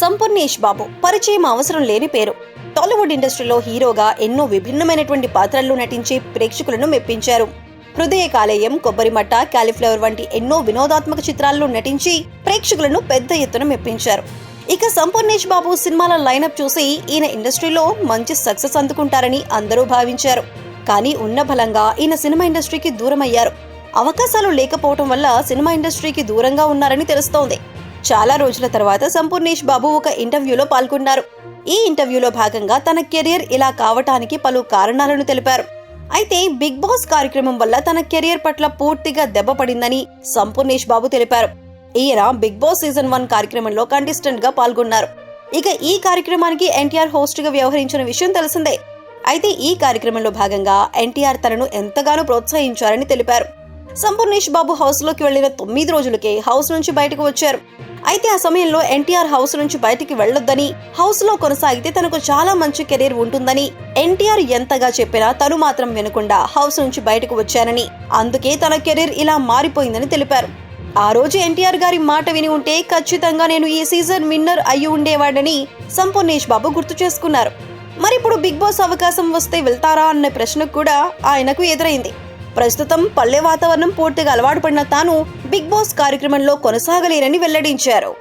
సంపూర్ణేష్ బాబు పరిచయం అవసరం లేని పేరు. టాలీవుడ్ ఇండస్ట్రీలో హీరోగా ఎన్నో విభిన్నమైనటువంటి పాత్రల్లో నటించి ప్రేక్షకులను మెప్పించారు. హృదయ కాలేయం కొబ్బరిమట్ట క్యాలిఫ్లవర్ వంటి ఎన్నో వినోదాత్మక చిత్రాల్లో నటించి ప్రేక్షకులను పెద్ద ఎత్తున మెప్పించారు. ఇక సంపూర్ణేష్ బాబు సినిమాల లైనప్ చూసి ఈయన ఇండస్ట్రీలో మంచి సక్సెస్ అందుకుంటారని అందరూ భావించారు. కానీ ఉన్న బలంగా ఈయన సినిమా ఇండస్ట్రీకి దూరమయ్యారు. అవకాశాలు లేకపోవటం వల్ల సినిమా ఇండస్ట్రీకి దూరంగా ఉన్నారని తెలుస్తోంది. చాలా రోజుల తర్వాత సంపూర్ణేష్ బాబు ఒక ఇంటర్వ్యూలో పాల్గొన్నారు. ఈ ఇంటర్వ్యూలో భాగంగా తన కెరియర్ ఇలా కావటానికి పలు కారణాలను తెలిపారు. అయితే బిగ్ బాస్ కార్యక్రమం వల్ల తన కెరియర్ పట్ల పూర్తిగా దెబ్బపడిందని సంపూర్ణేష్ బాబు తెలిపారు. ఈయన బిగ్ బాస్ సీజన్ వన్ కార్యక్రమంలో కంటెస్టెంట్గా పాల్గొన్నారు. ఇక ఈ కార్యక్రమానికి ఎన్టీఆర్ హోస్ట్గా వ్యవహరించిన విషయం తెలిసిందే. అయితే ఈ కార్యక్రమంలో భాగంగా ఎన్టీఆర్ తనను ఎంతగానో ప్రోత్సహించారని తెలిపారు. సంపూర్ణేష్ బాబు హౌస్లోకి వెళ్ళిన తొమ్మిది రోజులకే హౌస్ నుంచి బయటకు వచ్చారు. అయితే ఆ సమయంలో ఎన్టీఆర్ హౌస్ నుంచి బయటికి వెళ్ళొద్దని హౌస్లో కొనసాగితే తనకు చాలా మంచి కెరీర్ ఉంటుందని ఎన్టీఆర్ ఎంతగా చెప్పినా తను మాత్రం వినకుండా హౌస్ నుంచి బయటకు వచ్చానని. అందుకే తన కెరీర్ ఇలా మారిపోయిందని తెలిపారు. ఆ రోజు ఎన్టీఆర్ గారి మాట విని ఉంటే ఖచ్చితంగా నేను ఈ సీజన్ విన్నర్ అయి ఉండేవాడని సంపూర్ణేష్ బాబు గుర్తు చేసుకున్నారు. మరి ఇప్పుడు బిగ్ బాస్ అవకాశం వస్తే వెళ్తారా అన్న ప్రశ్న కూడా ఆయనకు ఎదురైంది. ప్రస్తుతం పల్లె వాతావరణం పూర్తిగా అలవాటు పడిన తాను బిగ్ బాస్ కార్యక్రమంలో కొనసాగలేరని వెల్లడించారు.